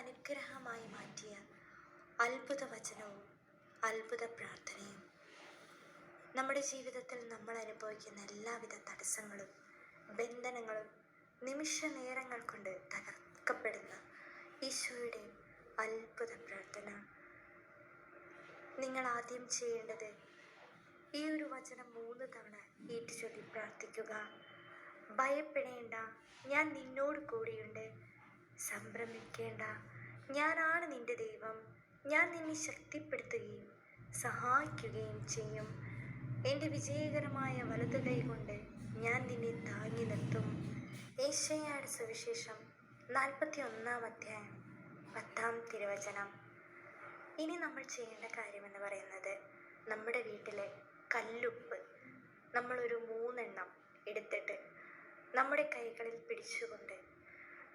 അനുഗ്രഹമായി മാറ്റിയ അത്ഭുത വചനവും അത്ഭുത പ്രാർത്ഥനയും നമ്മുടെ ജീവിതത്തിൽ നമ്മൾ അനുഭവിക്കുന്ന എല്ലാവിധ തടസ്സങ്ങളും ബന്ധനങ്ങളും നിമിഷ നേരങ്ങൾ കൊണ്ട് തകർക്കപ്പെടുന്ന ഈശോയുടെ അത്ഭുത പ്രാർത്ഥന നിങ്ങൾ ആദ്യം ചെയ്യേണ്ടത് ഈ ഒരു വചനം മൂന്ന് തവണ ഏറ്റുചൊല്ലി പ്രാർത്ഥിക്കുക. ഭയപ്പെടേണ്ട ഞാൻ നിന്നോട് കൂടിയുണ്ട്. സംഭ്രമിക്കേണ്ട ഞാനാണ് നിന്റെ ദൈവം. ഞാൻ നിന്നെ ശക്തിപ്പെടുത്തുകയും സഹായിക്കുകയും ചെയ്യും. എന്റെ വിജയകരമായ വലതു കൈ കൊണ്ട് ഞാൻ നിന്നെ താങ്ങി നിർത്തും. ഏഷ്യയുടെ സുവിശേഷം നാൽപ്പത്തി ഒന്നാം അധ്യായം പത്താം തിരുവചനം. ഇനി നമ്മൾ ചെയ്യേണ്ട കാര്യമെന്ന് പറയുന്നത് നമ്മുടെ വീട്ടിലെ കല്ലുപ്പ്. നമ്മളൊരു മൂന്നെണ്ണം എടുത്തിട്ട് നമ്മുടെ കൈകളിൽ പിടിച്ചുകൊണ്ട്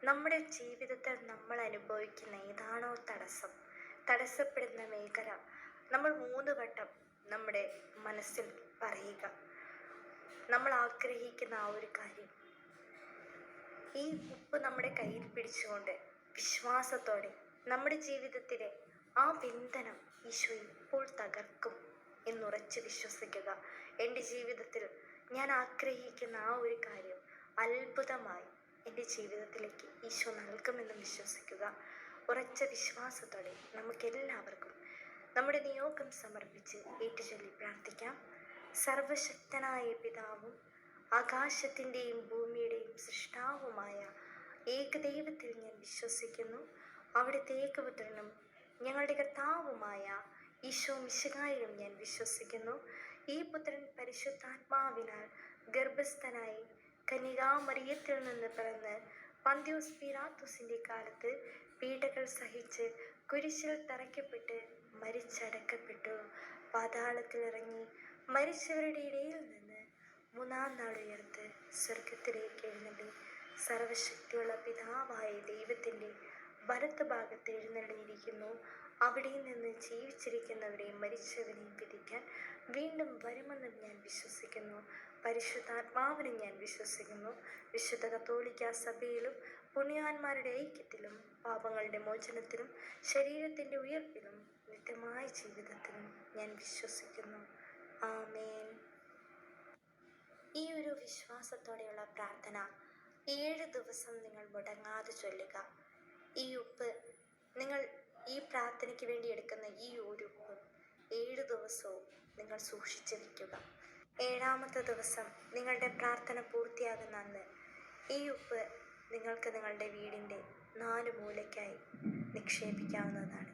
നമ്മുടെ ജീവിതത്തിൽ നമ്മൾ അനുഭവിക്കുന്ന ഏതാണോ തടസ്സം തടസ്സപ്പെടുന്ന മേഖല നമ്മൾ മൂന്ന് വട്ടം നമ്മുടെ മനസ്സിൽ പറയുക. നമ്മൾ ആഗ്രഹിക്കുന്ന ആ ഒരു കാര്യം. ഈ ഉപ്പ് നമ്മുടെ കയ്യിൽ പിടിച്ചുകൊണ്ട് വിശ്വാസത്തോടെ നമ്മുടെ ജീവിതത്തിലെ ആ ബന്ധനം ഈശോ ഇപ്പോൾ തകർക്കും എന്നുറച്ച് വിശ്വസിക്കുക. എന്റെ ജീവിതത്തിൽ ഞാൻ ആഗ്രഹിക്കുന്ന ആ ഒരു കാര്യം അത്ഭുതമായി എന്റെ ജീവിതത്തിലേക്ക് ഈശോ നൽകുമെന്ന് വിശ്വസിക്കുക. ഉറച്ച വിശ്വാസത്തോടെ നമുക്കെല്ലാവർക്കും നമ്മുടെ നിയോഗം സമർപ്പിച്ച് ഏറ്റുചൊല്ലി പ്രാർത്ഥിക്കാം. സർവശക്തനായ പിതാവും ആകാശത്തിന്റെയും ഭൂമിയുടെയും സൃഷ്ടാവുമായ ഏകദൈവത്തിൽ ഞാൻ വിശ്വസിക്കുന്നു. അവിടുത്തെ ഏകപുത്രനും ഞങ്ങളുടെ കർത്താവുമായ ഈശോ മിശിഹായിലും ഞാൻ വിശ്വസിക്കുന്നു. ഈ പുത്രൻ പരിശുദ്ധാത്മാവിനാൽ ഗർഭസ്ഥനായി കനികാമറിയത്തിൽ നിന്ന് പിറന്ന് പന്ത്യോസ് പിലാത്തോസിന്റെ കാലത്ത് പീഡകൾ സഹിച്ച് കുരിശിൽ തറയ്ക്കപ്പെട്ട് മരിച്ചടക്കപ്പെട്ടു. പാതാളത്തിൽ ഇറങ്ങി മരിച്ചവരുടെ ഇടയിൽ നിന്ന് മൂന്നാം നാൾ ഉയർത്ത് സ്വർഗത്തിലേക്ക് എഴുന്നള്ളി. സർവശക്തിയുള്ള പിതാവായ ദൈവത്തിന്റെ വലത്ത് ഭാഗത്ത് എഴുന്നള്ളിയിരിക്കുന്നു. അവിടെ നിന്ന് ജീവിച്ചിരിക്കുന്നവരെയും മരിച്ചവരെയും വിധിക്കാൻ വീണ്ടും വരുമെന്നും ഞാൻ വിശ്വസിക്കുന്നു. പരിശുദ്ധാത്മാവിനും ഞാൻ വിശ്വസിക്കുന്നു. വിശുദ്ധ കത്തോലിക്ക സഭയിലും പുണ്യാന്മാരുടെ ഐക്യത്തിലും പാപങ്ങളുടെ മോചനത്തിലും ശരീരത്തിന്റെ ഉയർപ്പിലും നിത്യമായ ജീവിതത്തിലും ഞാൻ വിശ്വസിക്കുന്നു. ആമേൻ. ഈ ഒരു വിശ്വാസത്തോടെയുള്ള പ്രാർത്ഥന ഏഴ് ദിവസം നിങ്ങൾ മുടങ്ങാതെ ചൊല്ലുക. ഈ ഉപ്പ് നിങ്ങൾ ഈ പ്രാർത്ഥനയ്ക്ക് വേണ്ടി എടുക്കുന്ന ഈ ഒരു ഏഴു ഏഴ് ദിവസവും നിങ്ങൾ സൂക്ഷിച്ചു വയ്ക്കുക ഏഴാമത്തെ ദിവസം നിങ്ങളുടെ പ്രാർത്ഥന പൂർത്തിയാകുന്ന അന്ന് ഈ ഉപ്പ് നിങ്ങൾക്ക് നിങ്ങളുടെ വീടിന്റെ നാല് മൂലയ്ക്കായി നിക്ഷേപിക്കാവുന്നതാണ്.